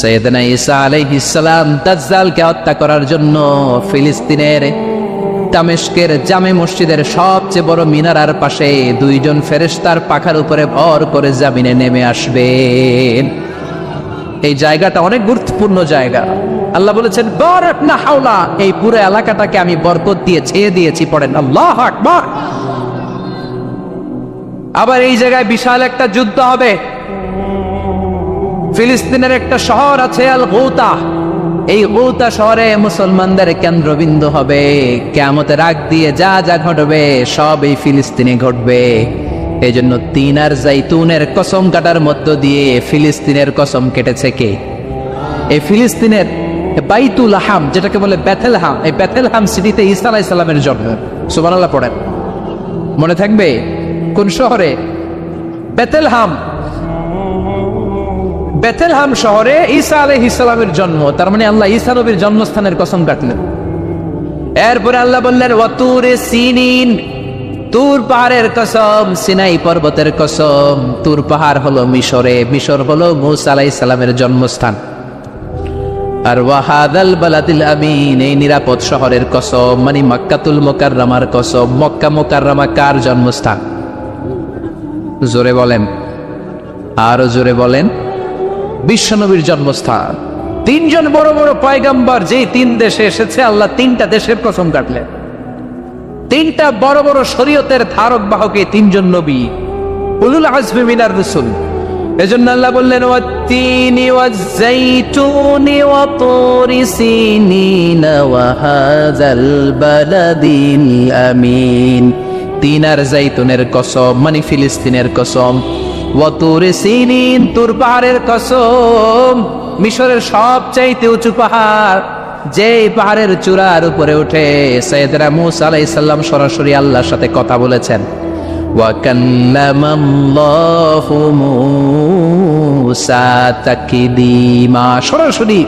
সৈয়দনা ঈসা আলাইহিসসালাম দাজ্জালকে হত্যা করার জন্য ফিলিস্তিনের দামেস্কের জামে মসজিদের সবচেয়ে বড় মিনারার পাশে দুইজন ফেরেশতার পাখার উপরে ভর করে জামিনে নেমে আসবেন এই জায়গাটা অনেক গুরুত্বপূর্ণ জায়গা। আল্লাহ বলেছেন বরফ না হাওলা এই পুরো এলাকাটাকে আমি বরকত দিয়ে ছেয়ে দিয়েছি, পড়েন। আল্লাহ আকবার। আবার এই জায়গায় বিশাল একটা যুদ্ধ হবে। ফিলিস্তিনের একটা শহর আছে আল গৌতা। এই গৌতা শহরে মুসলমানদের কেন্দ্রবিন্দু হবে। কেমতের আগ দিয়ে যা যা ঘটবে সব এই ফিলিস্তিনে ঘটবে। এই জন্য তিন আর জাইতুনের কসম কাটার মধ্য দিয়ে ফিলিস্তিনের কসম কেটেছে কে? এই ফিলিস্তিনের বাইতুল হাম, যেটাকে বলে ব্যাথেলহাম এই ব্যাথেলহাম সিটিতে ঈসা আলাইহিস সালামের জন্ম। সুবহানাল্লাহ পড়েন। মনে থাকবে? কোন শহরে? বেতেলহাম বেতেলহাম শহরে ঈসা আলহ ইসলামের জন্ম। তার মানে আল্লাহ ঈসা নবীর জন্মস্থানের কসম কাটলেন। এরপরে আল্লাহ বললেন, ওয়াতুরে সিনিন, তুর পাহাড়ের কসম, সিনাই পর্বতের কসম। তুর পাহাড় হলো মিশরে, মিশর হলো মুসা সালামের জন্মস্থান। আর ওয়াহাদাল বালাদিল আমিন, এই নিরাপদ শহরের কসম মানে মক্কাতুল মোকাররামার কসম। মক্কা মোকাররামা কার জন্মস্থান? জোরে বলেন। আরও জোরে বলেন। বিশ্বনবীর জন্মস্থান। তিনজন বড় বড় পয়গাম্বার যেই তিন দেশে এসেছে, আল্লাহ তিনটা দেশের কসম কাটলেন। তিনটা বড় বড় শরীয়তের ধারক বাহকে তিনজন নবী। উলুল আজমি মিনার রসুল। এজন্য আল্লাহ বললেন, ওয়াত্তিনি ওয়াজ্জাইতুনি ওয়াতুরি সিনিনা ওয়া হাযাল বালাদিল আমিন। তিন আর জাইতুনের কসম মানে ফিলিস্তিনের কসম। ওয়াতুর তুর পাহাড়ের মিশরের সবচাইতে উঁচু পাহাড় যে পাহাড়ের চূড়ার উপরে উঠে সৈয়দরা মুসা আলাই সরাসরি আল্লাহর সাথে কথা বলেছেন। সরাসরি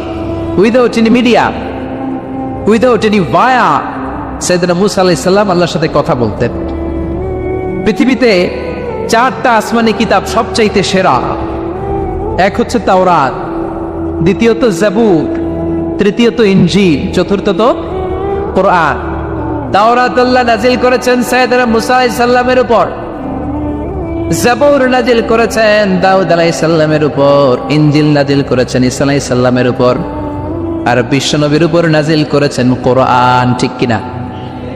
মিডিয়া ভায়া আল্লাহর সাথে কথা বলতেন। পৃথিবীতে চারটা আসমানি কিতাব সবচাইতে সেরা। এক হচ্ছে তাওরাত, দ্বিতীয়ত জাবুর তৃতীয়ত ইনজিল, চতুর্থত কোরআন। তাওরাত আল্লাহ নাজিল করেছেন সাইয়েদনা মুসা আলাইহিস সালামের উপর। জাবুর নাজিল করেছেন দাউদ আলাইহিস সালামের উপর, ইনজিল নাজিল করেছেন ঈসা আলাইহিস সালামের উপর। আর বিশ্বনবীর উপর নাজিল করেছেন কোরআন, ঠিক কিনা?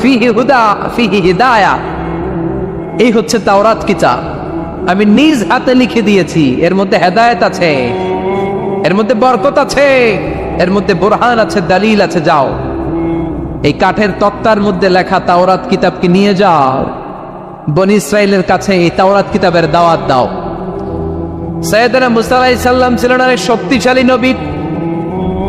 ফিহি হুদা, ফিহি হিদায়া। এই হচ্ছে তাওরাত কিতাব আমি নিজ হাতে লিখে দিয়েছি, এর মধ্যে হেদায়েত আছে, এর মধ্যে বরকত আছে, এর মধ্যে বোরহান আছে, দালিল আছে, যাও। এই কাঠের তক্তার মধ্যে লেখা তাওরাত কিতাবকে নিয়ে যাও। বনি ইসরায়েলের কাছে এই তাওরাত কিতাবের দাওয়াত দাও। সৈয়দনা মুসা আলাইহিস সালাম ছিলেন অনেক শক্তিশালী নবী।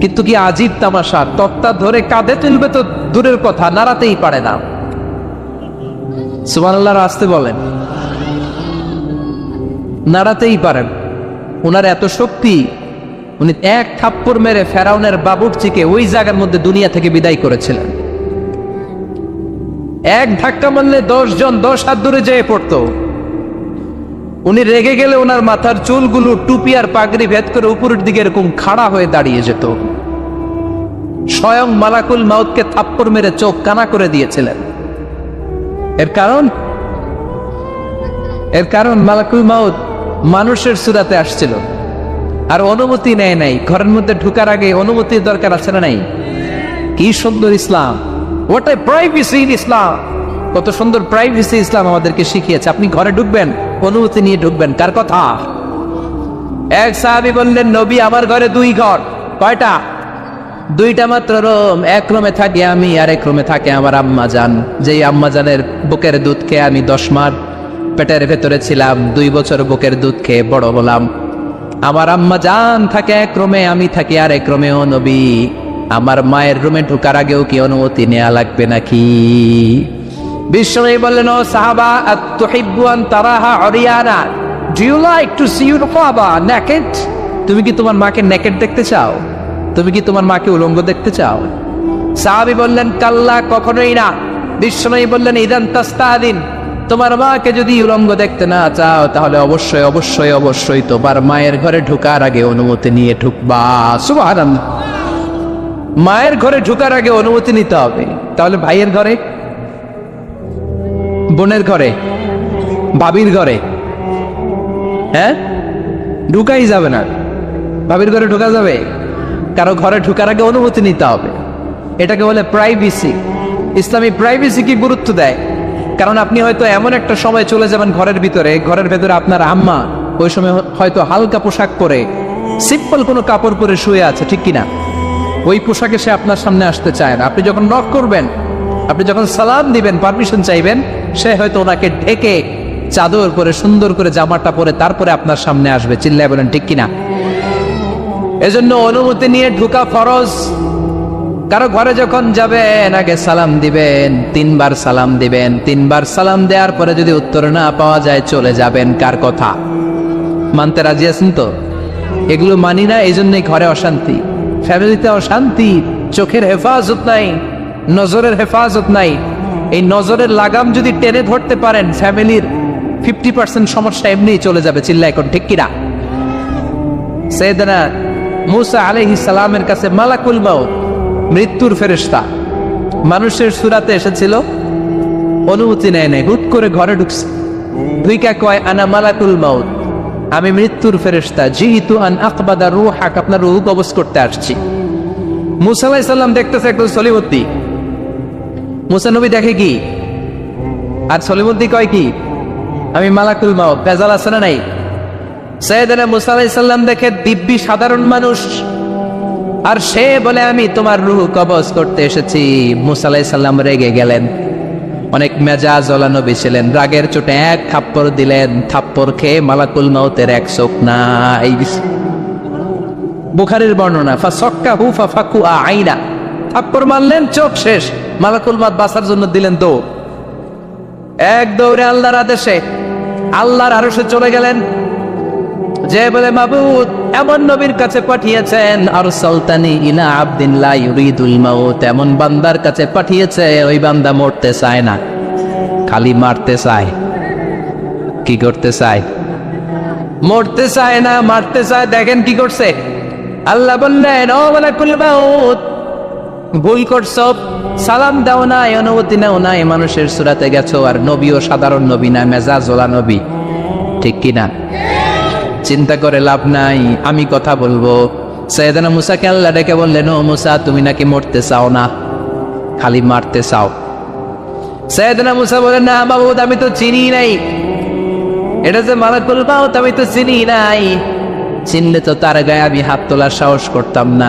কিন্তু কি আজীব তামাশা? তক্তা ধরে কাঁধে তুলবে তো দূরের কথা, নাড়াতেই পারে না। সুমান আল্লাহর আসতে বলেন। নাড়াতেই পারেন। ওনার এত শক্তি, উনি এক থাপ্পড় মেরে ফেরাউনের বাবুরচিকে ওই জায়গার মধ্যে দুনিয়া থেকে বিদায় করেছিলেন। এক ধাক্কা মারলে দশ জন দশ হাত দূরে যেয়ে পড়তো। উনি রেগে গেলে ওনার মাথার চুলগুলো টুপি আর পাগড়ি ভেদ করে উপরের দিকে এরকম খাড়া হয়ে দাঁড়িয়ে যেত। স্বয়ং মালাকুল মাউতকে থাপ্পড় মেরে চোখ কানা করে দিয়েছিলেন। এর কারণ? এর কারণ মালাকুল মাউত মানুষের সুরাতে আসছিল। আর অনুমতি নেয় নাই। ঘরের মধ্যে ঢুকার আগে অনুমতির দরকার আছে না নাই? কি সুন্দর ইসলাম। ওটাই প্রাইভেসি ইসলাম কত সুন্দর প্রাইভেসি ইসলাম আমাদেরকে শিখিয়েছে। আপনি ঘরে ঢুকবেন অনুমতি নিয়ে ঢুকবেন। কার কথা? এক সাহাবি বললেন, নবী, আমার ঘরে দুই ঘর। কয়টা? দুইটা মাত্র, রুম। এক রুমে থাকি আমি আর এক রুমে থাকে আমার আম্মা জান যেই আম্মা জানের বুকের দুধ খেয়ে আমি দশ মাস পেটের ভেতরে ছিলাম, দুই বছর বুকের দুধ খেয়ে বড় হলাম। আমার আম্মা জান থাকে এক রুমে, আমি থাকি আর এক রুমে। ও নবী, আমার মায়ের রুমে ঢোকার আগেও কি অনুমতি নেওয়া লাগবে নাকি? বিশ্বনবী বললেন, ও সাহাবা আন তারাহা Oriana. Do you like to see your baba naked তুমি কি তোমার মাকে নেকেড দেখতে চাও? তুমি কি তোমার মাকে উলঙ্গ দেখতে চাও? সাহাবি বললেন, কাল্লা, কখনোই না। বিশ্বনবী বললেন, ইদান তাস্তাদিন। তোমার মাকে যদি উলঙ্গ দেখতে না চাও, তাহলে অবশ্যই অবশ্যই অবশ্যই তোমার মায়ের ঘরে ঢুকার আগে অনুমতি নিয়ে ঢুকবা। সুবহানাল্লাহ। মায়ের ঘরে ঢুকার আগে অনুমতি নিতে হবে। তাহলে ভাইয়ের ঘরে? বোনের ঘরে ভাবির ঘরে। হ্যাঁ? ঢুকাই যাবে না। ভাবির ঘরে ঢোকা যাবে? কারও ঘরে ঢুকার আগে অনুমতি নিতে হবে। এটাকে বলে প্রাইভেসি ইসলামী প্রাইভেসি কি গুরুত্ব দেয়? কারণ আপনি হয়তো এমন একটা সময় চলে যাবেন ঘরের ভিতরে, ঘরের ভেতরে আপনার আম্মা, ওই সময় হয়তো হালকা পোশাক পরে সিম্পল কোনো কাপড় পরে শুয়ে আছে, ঠিক কিনা? ওই পোশাকে সে আপনার সামনে আসতে চায় না। আপনি যখন নক করবেন, আপনি যখন সালাম দিবেন পারমিশন চাইবেন সে হয়তো ওনাকে ঢেকে চাদর পরে, সুন্দর করে জামাটা পরে তারপরে আপনার সামনে আসবে। চিল্লায় বলেন, ঠিক কিনা? এজন্য অনুমতি নিয়ে ঢুকা ফরজ। কারও ঘরে যখন যাবেন, আগে সালাম দিবেন, তিনবার সালাম দিবেন। তিনবার সালাম দেওয়ার পরে যদি উত্তর না পাওয়া যায়, চলে যাবেন। কার কথা? মানতে রাজি আছেন তো? এগুলো মানি না এই জন্যই ঘরে অশান্তি। ফ্যামিলিতে অশান্তি, চোখের হেফাজত নাই, নজরের হেফাজত নাই। এই নজরের লাগাম যদি টেনে ধরতে পারেন, ফ্যামিলির ফিফটি পার্সেন্ট সমস্যা এমনি চলে যাবে চিল্লা এখন ঠিক কিনা? সৈয়দনা মুসা আলহি সালামের কাছে মালাকুল মাউত, মৃত্যুর ফেরেশতা। মানুষের সুরাতে এসেছিল, অনুমতি নেয় নাই, হুট করে ঘরে ঢুকছে। দুইকা কয়, আনা মালাকুল মাউত, আমি মৃত্যুর ফেরেশতা, জিহিতু আন আকবাদা রুহ হাক আপনার রুহ কবজ করতে আসছি। মুসা আলাইহিস সালাম দেখতেছে সলিমদ্দি মুসা নবী দেখে কি? আর সলিমদ্দি কয় কি? আমি মালাকুল মাও বেজাল আছে না নাই? সৈয়দনা মুসা আলাইহিস সালাম দেখে দিব্যি সাধারণ মানুষ। আর সে বলে, আমি তোমার রুহ কবজ করতে এসেছি। মুসা আলাইহিস রেগে গেলেন। অনেক মেজাজ নবী ছিলেন। রাগের চোটে এক থাপ্পড় দিলেন। থাপ্পড় খেয়ে মালাকুল মাউতের এক চোখ নাই। বুখারের বর্ণনা, ফা সক্কা হু ফা ফাকু আইনা। থাপ্পড় মারলেন, চোখ শেষ। মালাকুল মাউত বাসার জন্য দিলেন দৌড়। এক দৌড়ে আল্লাহর আদেশে আল্লাহর আরশে চলে গেলেন। যে বলে, মাবুদ, এমন নবীর কাছে পাঠিয়েছেন আর সুলতানি ইলা আবদিন লা ইউরিদুল মাউত। এমন বান্দার কাছে পাঠিয়েছে, ওই বান্দা মরতে চায় না। খালি মারতে চায়। কি করতে চায়? মরতে চায় না, মারতে চায়। দেখেন কি করছে। আল্লাহ বললেন, ও মালাকুল মাউত, ভুল করছ। সালাম দাও না অনুমতি নাও না এই মানুষের সুরাতে গেছো, আর নবীও সাধারণ নবী না, মেজাজওয়ালা নবী। ঠিক কিনা চিন্তা করে লাভ নাই, আমি কথা বলব। সৈয়দানা মুসাকে আল্লাহ ডেকে বললেন, ও মুসা, তুমি নাকি মরতে চাও না? খালি মারতে চাও। সৈয়দানা মুসা বলেন না বাবু আমি তো চিনি নাই। এটা যে মালাকুল মাউত, আমি তো চিনি নাই। চিনলে তো তার গায়ে আমি হাত তোলার সাহস করতাম না।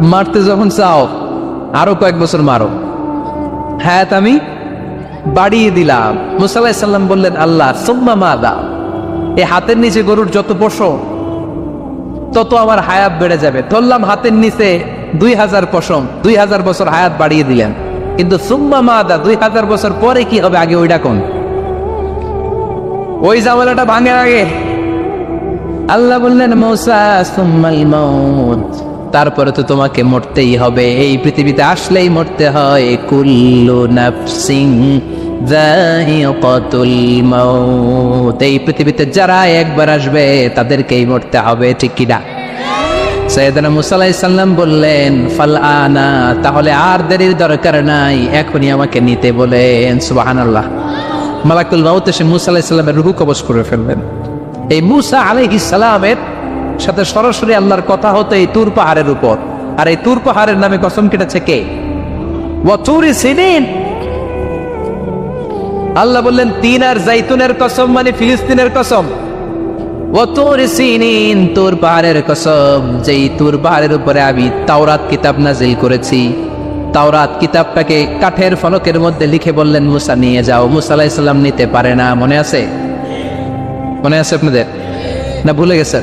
মারতে যখন চাও, আরও কয়েক বছর মারো। হায়াত আমি বাড়িয়ে দিলাম। মুসাল্লাহ সাল্লাম বললেন, আল্লাহ, সুম্মা মা দাও এই হাতের নিচে গরুর যত পশম তত আমার হায়াত বেড়ে যাবে। ধরলাম হাতের নিচে দুই হাজার পশম, দুই হাজার বছর হায়াত বাড়িয়ে দিলেন। কিন্তু সুম্মা মাদা, দুই হাজার বছর পরে কি হবে? আগে ওইটা কোন? ওই জামালাটা ভাঙে আগে। আল্লাহ বললেন, মৌসা, সুম্মাল মৌত তারপরে তো তোমাকে মরতেই হবে। এই পৃথিবীতে আসলেই মরতে হয়। কুল্লু নাফসিং এই পৃথিবীতে যারা একবার আসবে, তাদেরকেই মরতে হবে, ঠিক কিনা? সৈয়দনা মুসা আলাইহিস সালাম বললেন, ফাল আনা, তাহলে আর দেরির দরকার নাই। এখনই আমাকে নিতে বলেন। সুবহানাল্লাহ। মালাকুল মাউত এসে মুসা আলাইহিস সালামের রুহু কবজ করে ফেললেন। এই মুসা আলাইহিস সালামের সাথে সরাসরি আল্লাহর কথা হতো এই তুর পাহাড়ের উপর। আর এই তুর পাহাড়ের নামে কসম কেটেছে কে? ওয়াতুরি সিনিন। আল্লাহ বললেন, তিন আর জাইতুনের কসম মানে ফিলিস্তিনের কসম। তোর পাহাড়ের কসম, যেই তোর পাহাড়ের উপরে আমি তাওরাত কিতাব নাজিল করেছি। তাওরাত কিতাবটাকে কাঠের ফলকের মধ্যে লিখে বললেন, মুসা, নিয়ে যাও। মুসা আলাইসাল্লাম নিতে পারে না। মনে আছে? মনে আছে আপনাদের? না, ভুলে গেছেন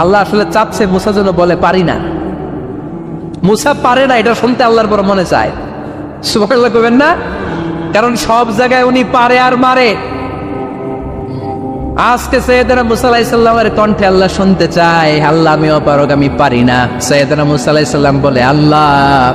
আল্লাহ মনে চায়। না? কারণ সব জায়গায় উনি পারে আর মারে। আজকে সৈয়দনা মুসা কণ্ঠে আল্লাহ শুনতে চায়, আল্লাহ, আমি অপারক আমি পারি না। সৈয়দনা মুসা বলে, আল্লাহ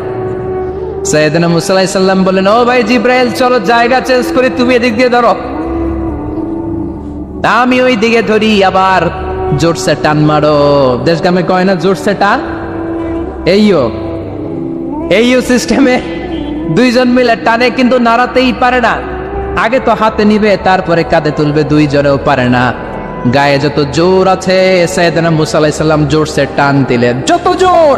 সালাম বললেন, ও ভাই চলো জায়গা চেঞ্জ করে, তুমি এদিক দিয়ে ধরো। আমি ওই দিকে ধরি, আবার জোরসে টান মারো। কয় না, জোরসে টান? এইও এইও সিস্টেমে দুইজন মিলে টানে, কিন্তু নাড়াতেই পারে না। আগে তো হাতে নিবে, তারপরে কাঁধে তুলবে, দুইজনেও পারে না। গায়ে যত জোর আছে, সৈয়দনা মুসা আলাইহিস জোরসে টান দিলেন। যত জোর!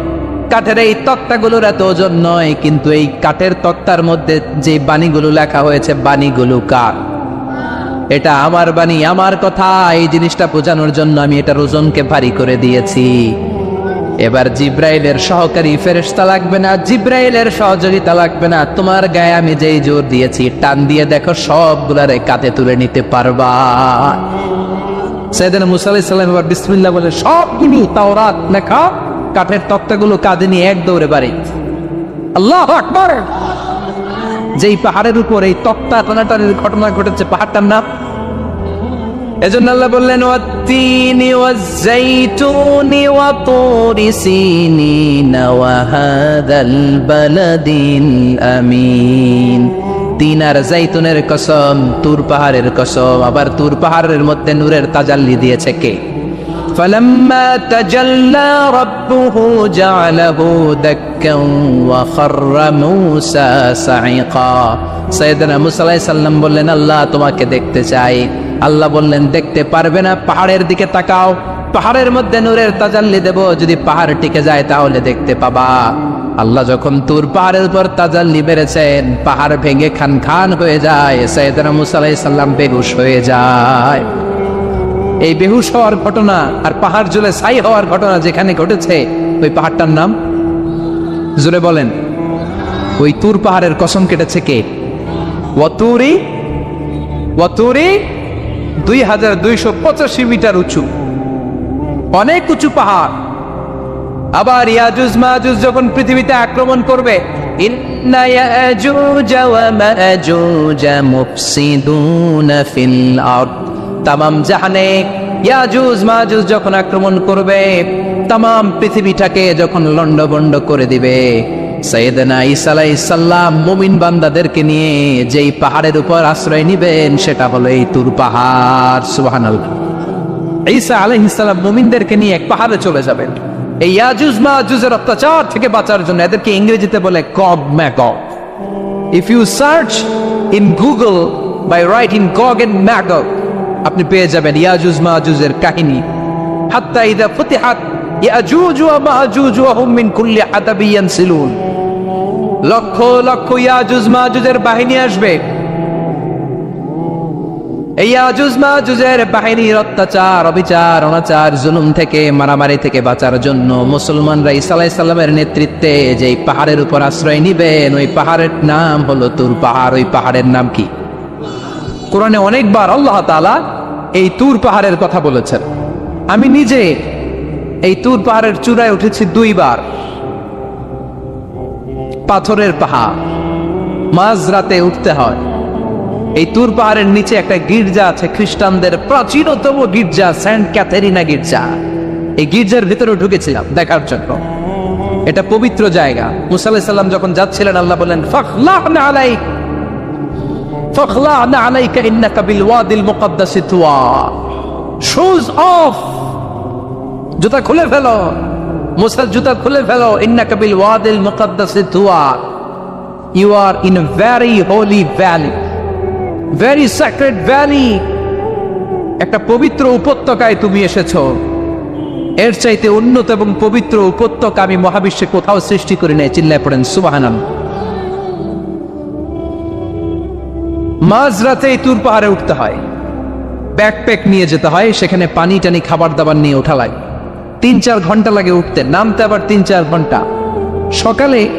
কাঠের এই তক্তাগুলোর এত ওজন নয়, কিন্তু এই কাঠের তক্তার মধ্যে যে বাণীগুলো লেখা হয়েছে, বাণীগুলো কার? এটা আমার বাণী, আমার কথা, এই জিনিসটা বোঝানোর জন্য আমি এটার ওজনকে ভারী করে দিয়েছি। এবার জিব্রাইলের সহকারী ফেরেশতা লাগবে না, জিব্রাইলের সহযোগিতা লাগবে না। তোমার গায়ে আমি যেই জোর দিয়েছি, টান দিয়ে দেখো সবগুলারে কাঁধে তুলে নিতে পারবা। সেদিন মুসা আলাইহিস সালাম এবার বিসমিল্লাহ বলে সবগুলো তাওরাত লেখা কাঠের তক্তাগুলো কাঁধে নিয়ে এক দৌড়ে বাড়ি। আল্লাহ যেই পাহাড়ের উপর এই তক্তা টানাটানির ঘটনা ঘটেছে, পাহাড়টার নাম? এজন্য আল্লাহ বললেন, ওয়াত্তিনি ওয়াজ্জাইতুনি ওয়াতুরি সিনিনা ওয়া হাদাল বালাদিল আমিন। তিন আর জাইতুনের কসম, তুর পাহাড়ের কসম। আবার তুর পাহাড়ের মধ্যে নূরের তাজাল্লি দিয়েছে কে? فلما تجلى ربه جعله دكا وخر موسى صعقا সৈয়দনা মুসা আলাইহিস সালাম বললেন আল্লাহ তোমাকে দেখতে চাই আল্লাহ বললেন দেখতে পারবে না পাহাড়ের দিকে তাকাও পাহাড়ের মধ্যে নূরের তাজাল্লি দেব যদি পাহাড় টিকে যায় তাহলে দেখতে পাবা আল্লাহ যখন তুর পাহাড়ের উপর তাজাল্লি বেড়েছেন পাহাড় ভেঙে খান খান হয়ে যায় সৈয়দনা মুসা আলাইহিস সালাম বেহুশ হয়ে যায় এই বেহুশ হওয়ার ঘটনা আর পাহাড় জুলে ছাই হওয়ার ঘটনা যেখানে ঘটেছে, ওই পাহাড়টার নাম? জুড়ে বলেন। ওই তুর পাহাড়ের কসম কেটেছে কে? ওয়াতুরি ওয়াতুরি দুই হাজার দুইশো পঁচাশি মিটার উঁচু। অনেক উঁচু পাহাড়। আবার ইয়াজুজ মাহুজ যখন পৃথিবীতে আক্রমণ করবে, ইন্না তামাম জাহানে ইয়াজুজ মাজুজ যখন আক্রমণ করবে, তামাম পৃথিবীটাকে যখন লন্ডভন্ড করে দিবে সৈয়দনা ঈসা আলাইহিস সালাম মুমিন বান্দাদেরকে নিয়ে যেই পাহাড়ের উপর আশ্রয় নিবেন, সেটা হলো এই তুর পাহাড়। সুবহানাল্লাহ। ঈসা আলাইহিস সালাম মুমিনদেরকে নিয়ে এক পাহাড়ে চলে যাবেন। এই ইয়াজুজ মাজুজের অত্যাচার থেকে বাঁচার জন্য এদেরকে ইংরেজিতে বলে Gog Magog. If you search in Google by write in Gog and Magog আপনি পেয়ে যাবেন ইয়াজুজ মাজুজের কাহিনী। হাত্তা ইদা ফুতিহাত হুম মিন কুল্লি হাদাবিন ইয়ানসিলুন। লক্ষ লক্ষ ইয়াজুজ বাহিনী আসবে। এই ইয়াজুজ বাহিনীর অত্যাচার, অবিচার, অনাচার, জুলুম থেকে, মারামারি থেকে বাঁচার জন্য মুসলমানরা ঈসা নেতৃত্বে যেই পাহাড়ের উপর আশ্রয় নিবেন, ওই পাহাড়ের নাম হলো তুর পাহাড়। ওই পাহাড়ের নাম কি? কোরআনে অনেকবার আল্লাহ তাআলা এই তুর পাহাড়ের কথা বলেছেন। আমি নিজে এই তুর পাহাড়ের চূড়ায় উঠেছি দুইবার। পাথরের পাহাড় মাঝ রাতে উঠতে হয়। এই তুর পাহাড়ের নিচে একটা গির্জা আছে, খ্রিস্টানদের প্রাচীনতম গির্জা, সেন্ট ক্যাথেরিনা গির্জা। এই গির্জার ভিতরে ঢুকেছিলাম দেখার জন্য। এটা পবিত্র জায়গা। মুসা আলাইহিস সাল্লাম যখন যাচ্ছিলেন, আল্লাহ বললেন ফাখলাহনা আলাইক। আলাইকা ইন্নাকা বিল ওয়াদিল মুকাদ্দাস তুয়া শুজ অফ জুতা খুলে ফেলো। মুসার জুতা খুলে ফেলো। ইন্নাকা বিল ওয়াদিল মুকাদ্দাস Tuya you are in very holy valley very sacred valley একটা পবিত্র উপত্যকায় তুমি এসেছ। এর চাইতে উন্নত এবং পবিত্র উপত্যকা আমি মহাবিশ্বে কোথাও সৃষ্টি করি নাই। চিল্লায় পড়েন। সুবাহানান মাঝরাতে এই তুর পাহাড়ে উঠতে হয়। ব্যাকপ্যাক নিয়ে যেতে হয়, সেখানে পানি টানি, খাবার দাবার নিয়ে ওঠা লাগে। তিন চার ঘণ্টা লাগে উঠতে, নামতে আবার তিন চার ঘণ্টা। সকালে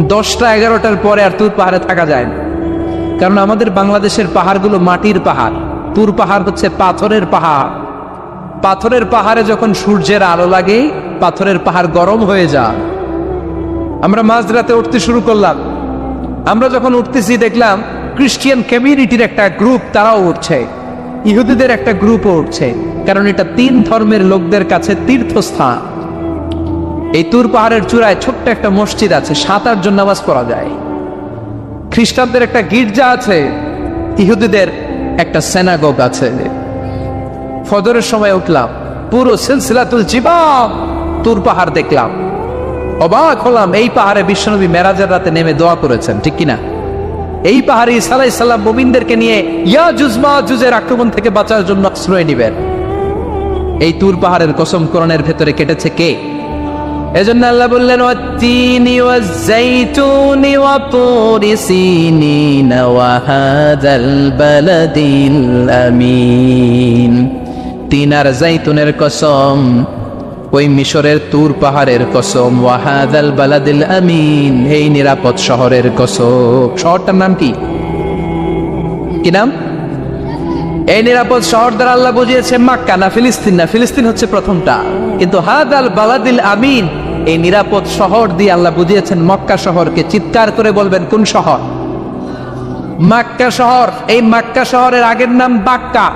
দশটা এগারোটার পরে আর তুর পাহাড়ে থাকা যায় না। কারণ আমাদের বাংলাদেশের পাহাড়গুলো মাটির পাহাড়। তুর পাহাড় হচ্ছে পাথরের পাহাড়। পাথরের পাহাড়ে যখন সূর্যের আলো লাগে, পাথরের পাহাড় গরম হয়ে যায়। আমরা মাঝরাতে উঠতে শুরু করলাম। আমরা যখন উঠতেছি, দেখলাম খ্রিস্টিয়ান কমিউনিটির একটা গ্রুপ তারাও উঠছে। ইহুদিদের একটা গ্রুপও উঠছে। কারণ এটা তিন ধর্মের লোকদের কাছে তীর্থস্থান। এই তুর পাহাড়ের চূড়ায় ছোট্ট একটা মসজিদ আছে, সাত, আট জন নামাজ পড়া যায়। খ্রিস্টানদের একটা গির্জা আছে, ইহুদিদের একটা সেনাগোগ আছে। ফজরের সময় উঠলাম, পুরো সিলসিলাতুল জীবন তুর পাহাড় দেখলাম। অবাক হলাম, এই পাহাড়ে বিশ্বনবী মেরাজের রাতে নেমে দোয়া করেছেন, ঠিক কিনা? এই পাহাড়ে ইসালাই সাল্লাম মুমিনদেরকে নিয়ে ইয়া জুজমা জুজের আক্রমণ থেকে বাঁচার জন্য আশ্রয় নিবেন। এই তুর পাহাড়ের কসম করণের ভেতরে কেটেছে কে? এজন্য আল্লাহ বললেন, ওয়াত্তিনি ওয়াজ্জাইতুনি ওয়া তুরি সিনিন ওয়া হাযাল বালাদিল আমিন। তিন আর জাইতুনের কসম ওই মিশরের তুর পাহাড়ের কসম। ওয়াহাদাল বালাদিল আমিন। এই নিরাপদ শহরের কসম। শহরটার নাম কি? কি নাম? এই নিরাপদ শহর দ্বারা আল্লাহ বুঝিয়েছে মাক্কা না ফিলিস্তিন না। ফিলিস্তিন হচ্ছে প্রথমটা। কিন্তু হাদাল বালাদিল আমিন, এই নিরাপদ শহর দিয়ে আল্লাহ বুঝিয়েছেন মক্কা শহরকে। চিৎকার করে বলবেন, কোন শহর? মাক্কা শহর। এই মাক্কা শহরের আগের নাম বাক্কা।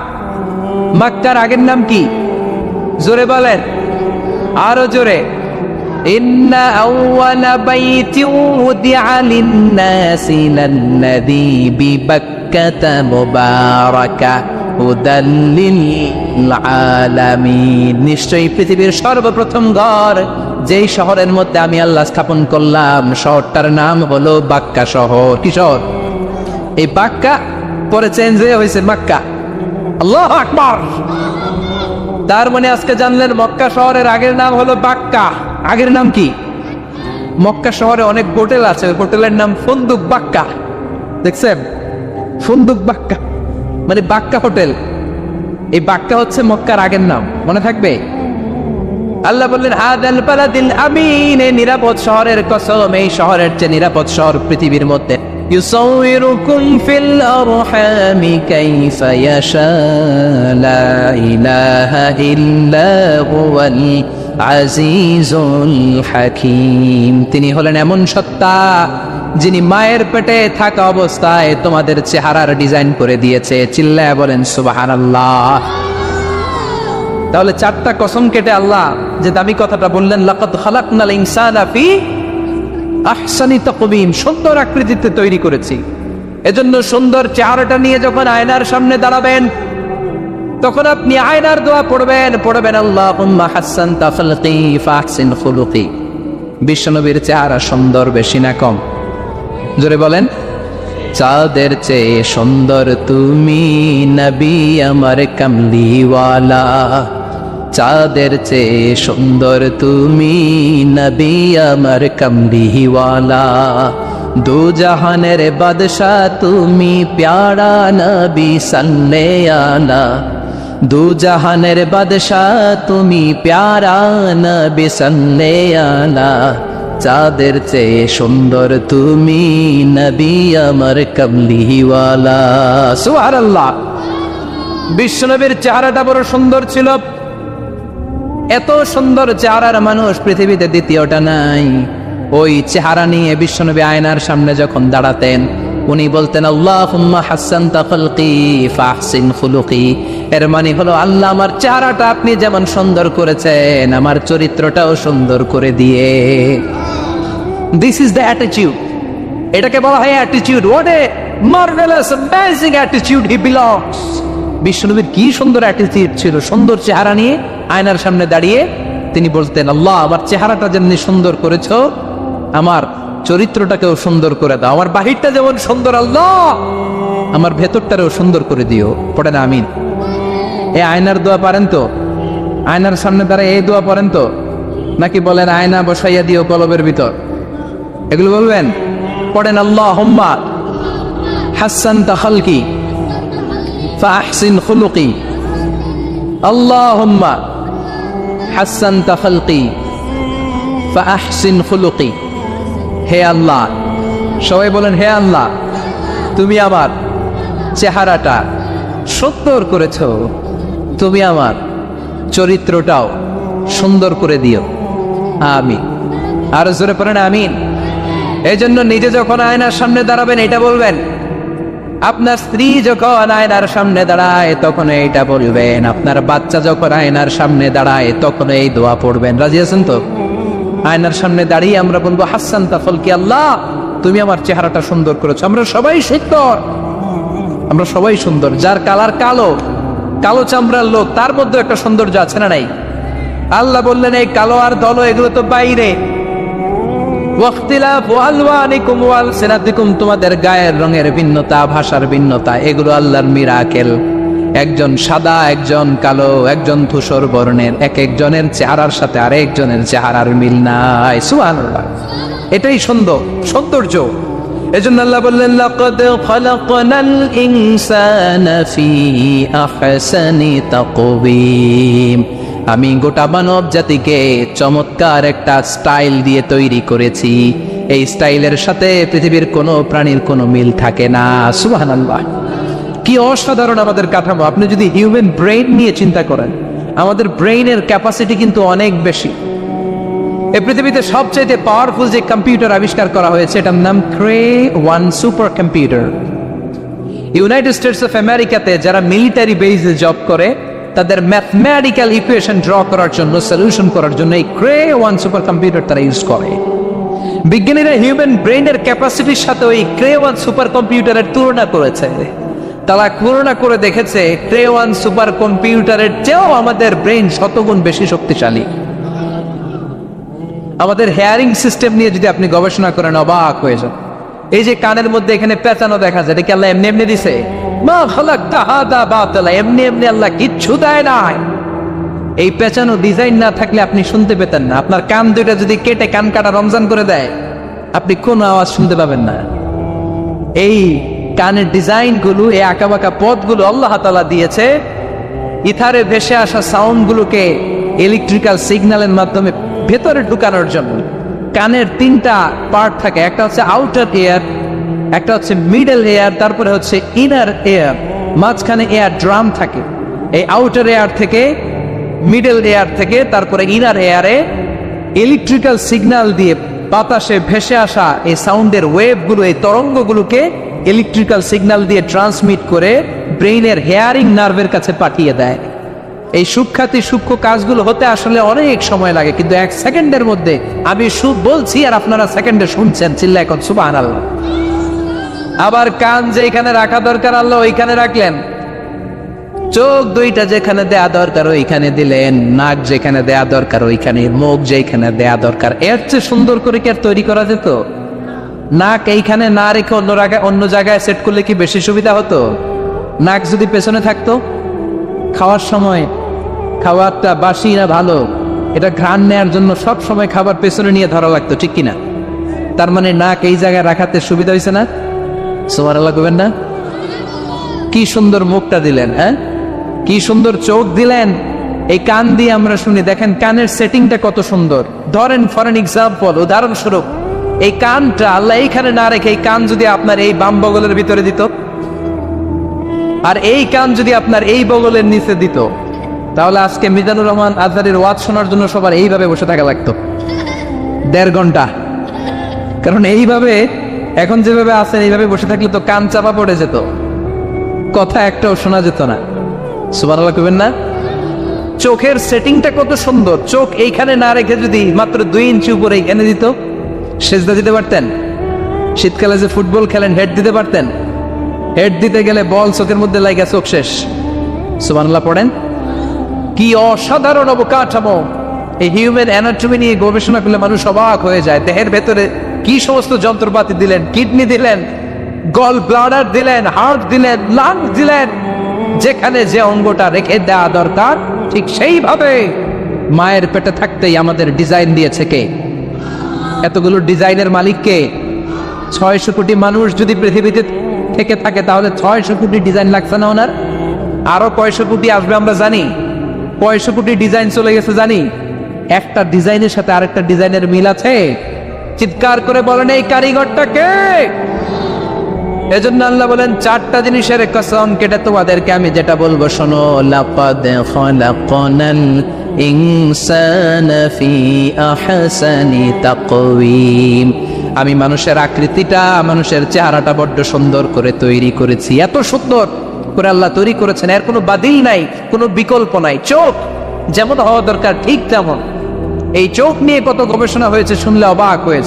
মাক্কার আগের নাম কি? জোরে বলেন। আরো জোরে إن أول بيت وضع للناس للذي ببكة مباركة هدى للعالمين নিশ্চয়ই পৃথিবীর সর্বপ্রথম ঘর যেই শহরের মধ্যে আমি আল্লাহ স্থাপন করলাম শহরটার নাম হলো বাক্কা শহর কি শহর এই বাক্কা পরে চেঞ্জ হয়ে হয়েছে মাক্কা আল্লাহ আকবার তার মানে আজকে জানলেন মক্কা শহরের আগের নাম হলো বাক্কা। আগের নাম কি? মক্কা শহরে অনেক হোটেল আছে হোটেলের নাম ফন্দুক বাক্কা। দেখছেন? ফন্দুক বাক্কা। মানে বাক্কা হোটেল। এই বাক্কা হচ্ছে মক্কার আগের নাম। মনে থাকবে? আল্লাহ বললেন, হাদাল বালাদিল আমিন। এই নিরাপদ শহরের কসম, এই শহরের চেয়ে নিরাপদ শহর পৃথিবীর মধ্যে। يصوركم في الأرحام كيف يشاء لا إله إلا هو العزيز الحكيم তিনি হলেন এমন সত্তা যিনি মায়ের পেটে থাকা অবস্থায় তোমাদের চেহারার ডিজাইন করে দিয়েছে চিল্লায় বলেন সুবহানাল্লাহ তাহলে চারটা কসম কেটে আল্লাহ যে দামি কথাটা বললেন লাকাত খালাকনাল ইনসানা ফি আহসানি তাকবীম সুন্দর আকৃতিতে তৈরি করেছি। এজন্য সুন্দর চেহারাটা নিয়ে যখন আয়নার সামনে দাঁড়াবেন, তখন আপনি আয়নার দোয়া পড়বেন পড়বেন, আল্লাহুম্মা হাসান বিশ্বনবীর চেহারা সুন্দর, বেশি না কম। জোরে বলেন, চাঁদের চেয়ে সুন্দর তুমি নবী আমার কামলিওয়ালা। চাঁদের চেয়ে সুন্দর তুমি নবী আমার কামলিওয়ালা দু জাহানের বাদশাহ তুমি প্যারা নবী সাল্লে আলা দু জাহানের বাদশাহ তুমি প্যারা নবী সাল্লে আলা চাঁদের চেয়ে সুন্দর তুমি নবী আমার কমলিওয়ালা সুবহানাল্লাহ। বিশ্বনবীর চেহারাটা বড় সুন্দর ছিল। এত সুন্দর চেহারার মানুষ পৃথিবীতে দ্বিতীয়টা নাই। ওই চেহারা নিয়ে বিশ্বনবী আয়নার সামনে যখন দাঁড়াতেন, উনি বলতেন আল্লাহ হাসান তাফলকি ফাহসিন ফুলুকি এর মানে হলো, আল্লাহ আমার চেহারাটা আপনি যেমন সুন্দর করেছেন, আমার চরিত্রটাও সুন্দর করে দিয়ে। দিস ইজ দ্য অ্যাটিটিউড এটাকে বলা হয় attitude what a marvellous attitude he belongs বিশ্বনবীর কি সুন্দর অ্যাটিটিউড ছিল, সুন্দর চেহারা নিয়ে আয়নার সামনে দাঁড়িয়ে তিনি বলতেন, আল্লাহ, আমার চেহারাটা যেমনি সুন্দর করেছ, আমার চরিত্রটাকেও সুন্দর করে দাও। আমার বাহিরটা যেমন সুন্দর, আল্লাহ! আমার ভেতরটারেও সুন্দর করে দিও। পড়ে না, আমিন। এ আয়নার দোয়া পারেন তো? আয়নার সামনে দাঁড়ায় এই দোয়া পড়েন তো? নাকি বলেন, আয়না বসাইয়া দিও কলবের ভিতর এগুলো বলবেন? পড়েন আল্লাহ হোম্মা হাসান তাহলকি ফাহসিন খুলুকি আল্লাহুম্মা হাসান তাখলকি ফাহসিন খুলুকি হে আল্লাহ, সবাই বলেন, হে আল্লাহ, তুমি আমার চেহারাটা সুন্দর করেছ। তুমি আমার চরিত্রটাও সুন্দর করে দিও। আমি আর জোরে পড়েন, আমিন। এই জন্য নিজে যখন আয়নার সামনে দাঁড়াবেন, এটা বলবেন আপনার স্ত্রী যখন আয়নার সামনে দাঁড়ায়, তখন এইটা বলবেন। আপনার বাচ্চা যখন আয়নার সামনে দাঁড়ায়, তখন এই দোয়া পড়বেন। রাজি আছেন তো? আয়নার সামনে দাঁড়িয়ে আমরা বলব, হাসান তাফল কি আল্লাহ, তুমি আমার চেহারাটা সুন্দর করেছ। আমরা সবাই সুন্দর আমরা সবাই সুন্দর। যার কালার কালো কালো চামড়ার লোক, তার মধ্যে একটা সৌন্দর্য আছে না নাই? আল্লাহ বললেন, এই কালো আর দল, এগুলো তো বাইরে। তোমাদের গায়ের রঙের ভিন্নতা, ভাষার ভিন্নতা, এগুলো আল্লাহর মিরাকেল। একজন সাদা, একজন কালো, একজন ধূসর বর্ণের, এক একজনের চেহারার সাথে আরেকজনের চেহারার মিল নাই। এটাই সুন্দর সৌন্দর্য। এজন্য আল্লাহ বললেন, লাকাদ খালাকনাল ইনসানা ফি আহসানি তাকওয়িম। আমি গোটা মানব জাতিকে চমৎকার একটা স্টাইল দিয়ে তৈরি করেছি। এই স্টাইলের সাথে পৃথিবীর কোনো প্রাণীর কোনো মিল থাকে না। সুবহানাল্লাহ। কি অসাধারণ আমাদের কাঠামো। আপনি যদি হিউম্যান ব্রেইন নিয়ে চিন্তা করেন, আমাদের ব্রেইনের ক্যাপাসিটি কিন্তু অনেক বেশি। এই পৃথিবীতে সবচাইতে পাওয়ারফুল যে কম্পিউটার আবিষ্কার করা হয়েছে, এটার নাম Cray one super computer United States of আমেরিকাতে যারা মিলিটারি বেসে জব করে তাদের ম্যাথমেটিক্যাল ইকুয়েশন ড্র করার জন্য সলিউশন করার জন্য এই ক্রে ওয়ান সুপার কম্পিউটার তারা ইউজ করে। বিজ্ঞানীরা হিউম্যান ব্রেনের ক্যাপাসিটির সাথে ওই ক্রে ওয়ান সুপার কম্পিউটারের তুলনা করেছে। তারা তুলনা করে দেখেছে ক্রে ওয়ান সুপার কম্পিউটারের চেয়েও আমাদের ব্রেন শতগুণ বেশি শক্তিশালী। আমাদের হেয়ারিং সিস্টেম নিয়ে যদি আপনি গবেষণা করেন, অবাক হয়ে যান। এই যে কানের মধ্যে এখানে পেঁচানো দেখা যায়, এটা কি আল্লাহ এমনি এমনি দিছে? মা খালাক তাহাদা বাতালা, এমনি এমনি আল্লাহ কিচ্ছু দেয় নাই। এই পেঁচানো ডিজাইন না থাকলে আপনি শুনতে পেতেন না। আপনার কান দুইটা যদি কেটে কান কাটা রমজান করে দেয়, আপনি কোনো আওয়াজ শুনতে পাবেন না। এই কানের ডিজাইনগুলো এই আঁকাবাঁকা পথগুলো আল্লাহ তালা দিয়েছে। ইথারে ভেসে আসা সাউন্ড গুলোকে ইলেকট্রিক্যাল সিগন্যালের মাধ্যমে ভেতরে ঢুকানোর জন্য। কানের তিনটা পার্ট থাকে, একটা হচ্ছে আউটার এয়ার একটা হচ্ছে মিডল এয়ার তারপরে হচ্ছে ইনার এয়ার মাঝখানে এয়ার ড্রাম থাকে। এই আউটার এয়ার থেকে মিডল এয়ার থেকে তারপরে ইনার এয়ারে ইলেকট্রিক্যাল সিগন্যাল দিয়ে বাতাসে ভেসে আসা এই সাউন্ডের ওয়েভগুলো এই তরঙ্গগুলোকে ইলেকট্রিক্যাল সিগন্যাল দিয়ে ট্রান্সমিট করে ব্রেইনের হেয়ারিং নার্ভের কাছে পাঠিয়ে দেয়। এই সূক্ষাতি সূক্ষ্ম কাজগুলো হতে আসলে অনেক সময় লাগে, কিন্তু এক সেকেন্ডের মধ্যে আমি সুখ বলছি আর আপনারা সেকেন্ডে শুনছেন চিল্লা এখন সুবাহ আল্লাহ আবার কান যেখানে রাখা দরকার, আল্লাহ ওইখানে রাখলেন। চোখ দুইটা যেখানে দেয়া দরকার, ওইখানে দিলেন। নাক যেখানে দেয়া দরকার, ওইখানে। মুখ যেখানে দেয়া দরকার। এর চেয়ে সুন্দর করে কি আর তৈরি করা যেত? নাক এইখানে না রেখে অন্য জায়গায় অন্য জায়গায় সেট করলে কি বেশি সুবিধা হতো? নাক যদি পেছনে থাকতো? খাওয়ার সময় খাবারটা বাসি না ভালো। এটা ঘ্রাণ নেয়ার জন্য সব সময় খাবার পেছনে নিয়ে ধরা লাগতো, ঠিক কিনা? তার মানে নাক এই জায়গায় রাখাতে সুবিধা হয়েছে না? করবেন না? কি সুন্দর মুখটা দিলেন হ্যাঁ? কি সুন্দর চোখ দিলেন। এই কান দিয়ে আমরা শুনি, দেখেন কানের সেটিংটা কত সুন্দর। ধরেন ফর এন এক্সাম্পল উদাহরণস্বরূপ, এই কানটা আল্লাহ এইখানে না রেখে এই কান যদি আপনার এই বাম বগলের ভিতরে দিত, আর এই কান যদি আপনার এই বগলের নিচে দিত, তাহলে আজকে মিজানুর রহমান আজহারের ওয়াজ শোনার জন্য সবার এইভাবে বসে থাকা লাগতো। দেড় ঘণ্টা। কারণ এইভাবে এখন যেভাবে আছেন, এইভাবে বসে থাকলে তো কান চাপা পড়ে যেত। কথা একটাও শোনা যেত না। সুমান কবেন না? চোখের সেটিংটা কত সুন্দর। চোখ এইখানে না রেখে যদি মাত্র দুই ইঞ্চি উপরে এইখানে দিত, সেজদা দিতে পারতেন? শীতকালে যে ফুটবল খেলেন, হেড দিতে পারতেন? হেড দিতে গেলে বল চোখের মধ্যে লাগে চোখ শেষ। সুমানুল্লাহ পড়েন? কি অসাধারণ অবকাঠামো। এই হিউম্যান অ্যানাটমি নিয়ে গবেষণা করলে মানুষ অবাক হয়ে যায়। দেহের ভেতরে কি সমস্ত যন্ত্রপাতি দিলেন? কিডনি দিলেন গল ব্লাডার দিলেন হার্ট দিলেন লাং দিলেন, যেখানে যে অঙ্গটা রেখে দেওয়া দরকার, ঠিক সেইভাবে মায়ের পেটে থাকতেই আমাদের ডিজাইন দিয়েছে কে? এতগুলো ডিজাইনের মালিক কে? ছয়শো কোটি মানুষ যদি পৃথিবীতে থেকে থাকে, তাহলে ছয়শো কোটি ডিজাইন লাগছে না ওনার? আরও কয়শো কোটি আসবে আমরা জানি। কয়শো কোটি ডিজাইন চলে গেছে জানি। একটা ডিজাইনের সাথে আরেকটা ডিজাইনের মিল আছে? চিৎকার করে বলেন, এই কারিগরটা কে? এজন্য আল্লাহ বলেন, চারটা জিনিসের কসম কেটে তোমাদেরকে আমি যেটা বলব, শোনো আমি মানুষের আকৃতিটা, মানুষের চেহারাটা বড্ড সুন্দর করে তৈরি করেছি। এত সুন্দর করে আল্লাহ তৈরি করেছেন, এর কোনো বাদিল নাই, কোনো বিকল্প নাই। চোখ যেমন হওয়া দরকার, ঠিক তেমন। এই চোখ নিয়ে কত গবেষণা হয়েছে, শুনলে অবাক হয়েছে